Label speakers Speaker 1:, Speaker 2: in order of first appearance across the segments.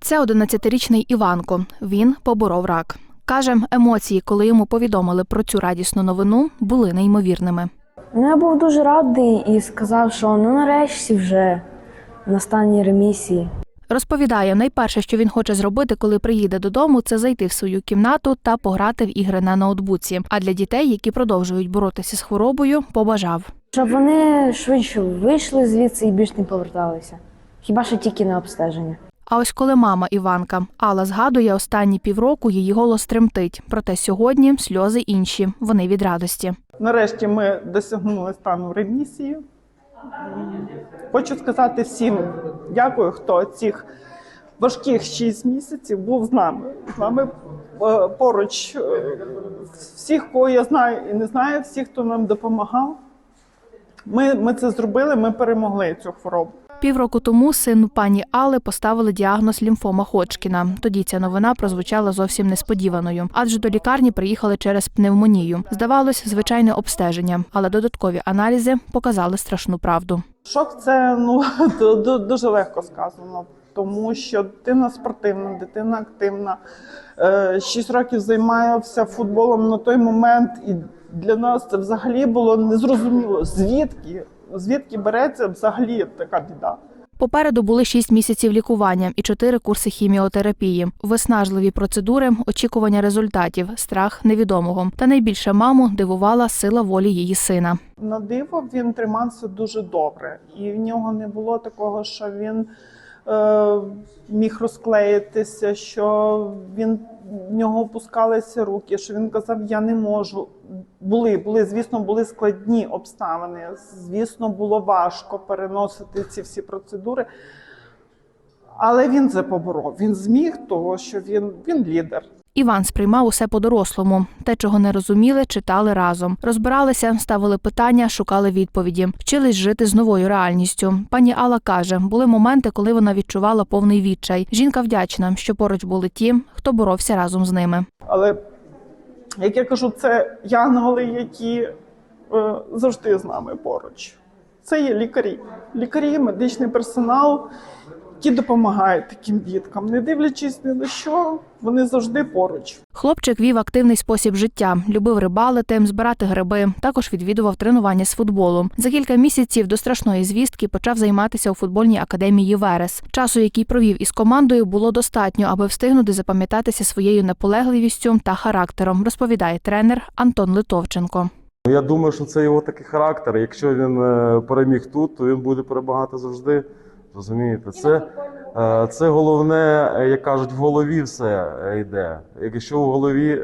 Speaker 1: Це 11-річний Іванко. Він поборов рак. Каже, емоції, коли йому повідомили про цю радісну новину, були неймовірними.
Speaker 2: Ну, я був дуже радий і сказав, що ну нарешті вже на стані ремісії.
Speaker 1: Розповідає, найперше, що він хоче зробити, коли приїде додому, це зайти в свою кімнату та пограти в ігри на ноутбуці. А для дітей, які продовжують боротися з хворобою, побажав.
Speaker 2: Щоб вони швидше вийшли звідси і більш не поверталися. Хіба що тільки на обстеження.
Speaker 1: А ось коли мама Іванка Алла згадує останні півроку, її голос тремтить. Проте сьогодні сльози інші. Вони від радості.
Speaker 3: Нарешті ми досягнули стану ремісії. Хочу сказати всім дякую, хто цих важких 6 місяців був з нами. З нами е, поруч е, всіх, кого я знаю і не знаю, всіх, хто нам допомагав. Ми, ми це зробили, ми перемогли цю хворобу.
Speaker 1: Півроку тому сину пані Алли поставили діагноз лімфома Ходжкіна. Тоді ця новина прозвучала зовсім несподіваною, адже до лікарні приїхали через пневмонію. Здавалось, звичайне обстеження, але додаткові аналізи показали страшну правду.
Speaker 3: Шок це ну ду- ду- дуже легко сказано, тому що дитина спортивна, дитина активна. Е, Шість років займаюся футболом на той момент, і для нас це взагалі було незрозуміло, звідки, звідки береться взагалі така біда.
Speaker 1: Попереду були шість місяців лікування і чотири курси хіміотерапії, виснажливі процедури, очікування результатів, страх невідомого. Та найбільше маму дивувала сила волі її сина.
Speaker 3: На диво він тримався дуже добре, і в нього не було такого, що він міг розклеїтися, що він в нього опускалися руки, що він казав, я не можу. Були, були, звісно, були складні обставини. Звісно, було важко переносити ці всі процедури. Але він це поборов. Він зміг, того, що він, він лідер.
Speaker 1: Іван сприймав усе по-дорослому. Те, чого не розуміли, читали разом. Розбиралися, ставили питання, шукали відповіді, вчились жити з новою реальністю. Пані Алла каже, були моменти, коли вона відчувала повний відчай. Жінка вдячна, що поруч були ті, хто боровся разом з ними.
Speaker 3: Але, як я кажу, це янголи, які е, завжди з нами поруч. Це є лікарі. Лікарі, медичний персонал, які допомагають таким діткам. Не дивлячись ні на що, вони завжди поруч.
Speaker 1: Хлопчик вів активний спосіб життя, любив рибалити, збирати гриби. Також відвідував тренування з футболу. За кілька місяців до страшної звістки почав займатися у футбольній академії Верес. Часу, який провів із командою, було достатньо, аби встигнути запам'ятатися своєю наполегливістю та характером, розповідає тренер Антон Литовченко.
Speaker 4: Ну, Я думаю, що це його такий характер. Якщо він е, переміг тут, то він буде перемагати завжди. Розумієте, це, е, це головне, е, як кажуть, в голові все е, йде. Якщо в голові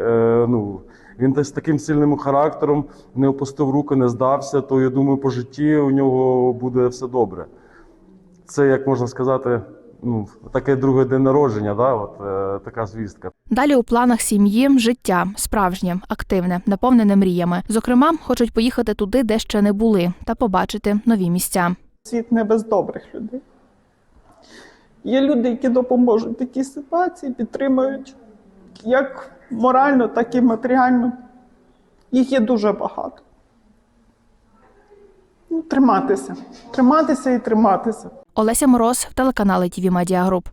Speaker 4: ну, він десь з таким сильним характером не опустив руки, не здався, то я думаю, по житті у нього буде все добре. Це, як можна сказати, ну, таке друге день народження, да? От, е, така звістка.
Speaker 1: Далі у планах сім'ї життя справжнє, активне, наповнене мріями. Зокрема, хочуть поїхати туди, де ще не були, та побачити нові місця.
Speaker 3: Світ не без добрих людей. Є люди, які допоможуть в такій ситуації, підтримують як морально, так і матеріально. Їх є дуже багато. Ну, триматися, триматися і триматися.
Speaker 1: Олеся Мороз, телеканал ТВ Медіа Group.